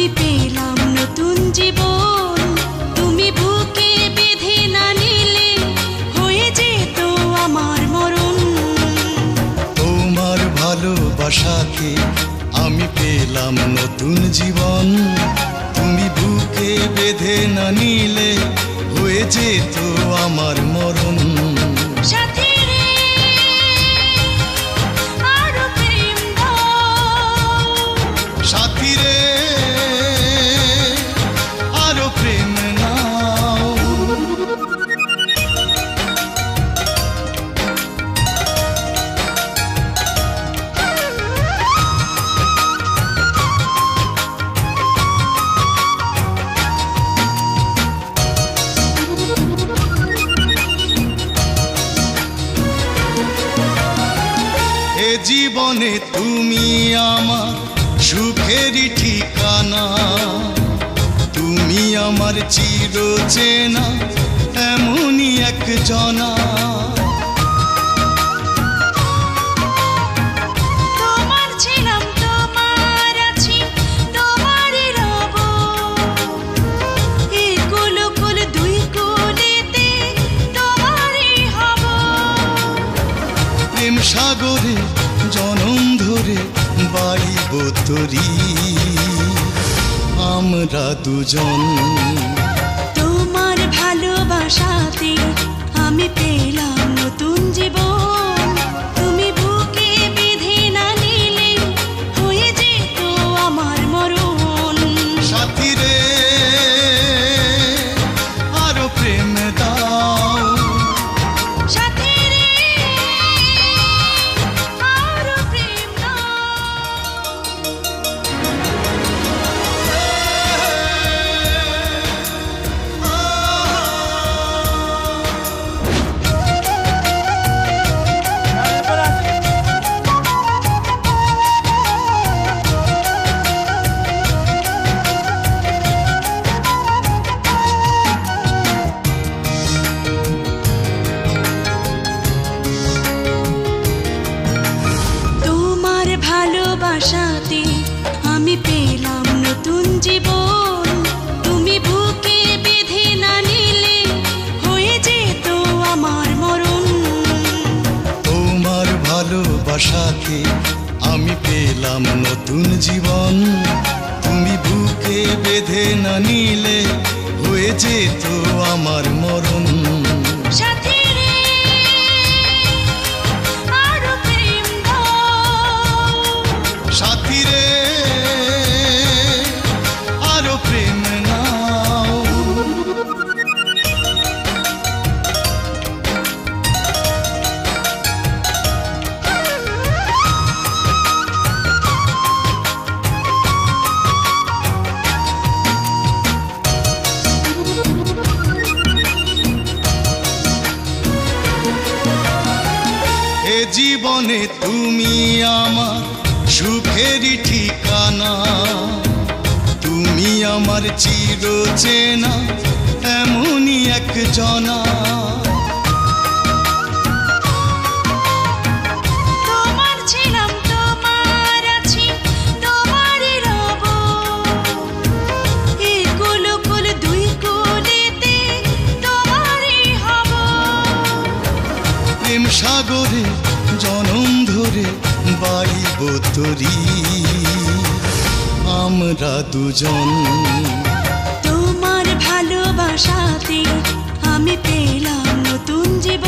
আমি পেলাম নতুন জীবন। তুমি বুকে বেঁধে না নিলে হয়ে যেত আমার মরণ। তোমার ভালোবাসাকে আমি পেলাম নতুন জীবন। তুমি বুকে বেঁধে না নিলে হয়ে যেত আমার মরণ। জীবনে তুমি আমার সুখেরই ঠিকানা। তুমি আমার চির চেনা এমনই এক জনা সাগরে জনম ধরে বাড়ি বোতরি আমরা দুজন ভালোবাসাতে আমি পেলাম নতুন জীবন। তুমি বুকে বেঁধে না নিলে হয়ে যেত আমার মরণ জীবনে তুমি আমার সুখেরই ঠিকানা। তুমি আমার চির চেনা এমনই এক জনা তোমার বাড়িব তরি আমরা দুজন। তোমার ভালোবাসাতে আমি পেলাম নতুন জীবন।